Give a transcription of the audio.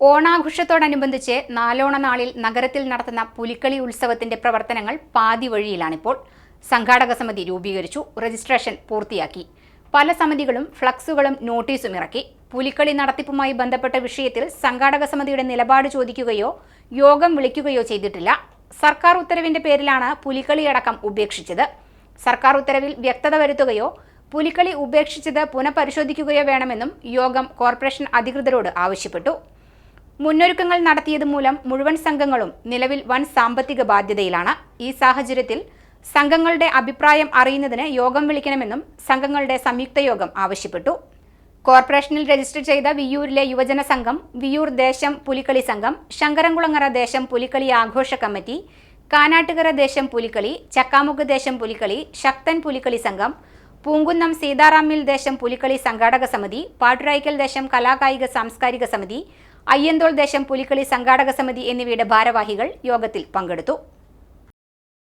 ഓണാഘോഷത്തോടനുബന്ധിച്ച് നാലോണ നാളിൽ നഗരത്തിൽ നടത്തുന്ന പുലിക്കളി ഉത്സവത്തിന്റെ പ്രവർത്തനങ്ങൾ പാതി വഴിയിലാണിപ്പോൾ. സംഘാടക സമിതി രൂപീകരിച്ചു രജിസ്ട്രേഷൻ പൂർത്തിയാക്കി. പല സമിതികളും ഫ്ലക്സുകളും നോട്ടീസും ഇറക്കി. പുലിക്കളി നടത്തിപ്പുമായി ബന്ധപ്പെട്ട വിഷയത്തിൽ സംഘാടക സമിതിയുടെ നിലപാട് ചോദിക്കുകയോ യോഗം വിളിക്കുകയോ ചെയ്തിട്ടില്ല. സർക്കാർ ഉത്തരവിന്റെ പേരിലാണ് പുലിക്കളിയടക്കം ഉപേക്ഷിച്ചത്. സർക്കാർ ഉത്തരവിൽ വ്യക്തത വരുത്തുകയോ പുലിക്കളി ഉപേക്ഷിച്ചത് പുനഃപരിശോധിക്കുകയോ വേണമെന്നും യോഗം കോർപ്പറേഷൻ അധികൃതരോട് ആവശ്യപ്പെട്ടു. മുന്നൊരുക്കങ്ങൾ നടത്തിയത് മൂലം മുഴുവൻ സംഘങ്ങളും നിലവിൽ വൻ സാമ്പത്തിക ബാധ്യതയിലാണ്. ഈ സാഹചര്യത്തിൽ സംഘങ്ങളുടെ അഭിപ്രായം അറിയുന്നതിന് യോഗം വിളിക്കണമെന്നും സംഘങ്ങളുടെ സംയുക്ത യോഗം ആവശ്യപ്പെട്ടു. കോർപ്പറേഷനിൽ രജിസ്റ്റർ ചെയ്ത വിയൂരിലെ യുവജന സംഘം വിയൂർ ദേശം പുലിക്കളി സംഘം ശങ്കരംകുളങ്ങര ദേശം പുലിക്കളി ആഘോഷ കമ്മിറ്റി കാനാട്ടുകര ദേശം പുലിക്കളി ചക്കാമുക്ക് ദേശം പുലിക്കളി ശക്തൻ പുലിക്കളി സംഘം പൂങ്കുന്നം സീതാറാമിൽ ദേശം പുലിക്കളി സംഘാടക സമിതി പാട്ടുരായ്ക്കൽ ദേശം കലാകായിക സാംസ്കാരിക സമിതി അയ്യന്തോൾ ദേശം പുലിക്കളി സംഘാടക സമിതി എന്നിവയുടെ ഭാരവാഹികൾ യോഗത്തിൽ പങ്കെടുത്തു.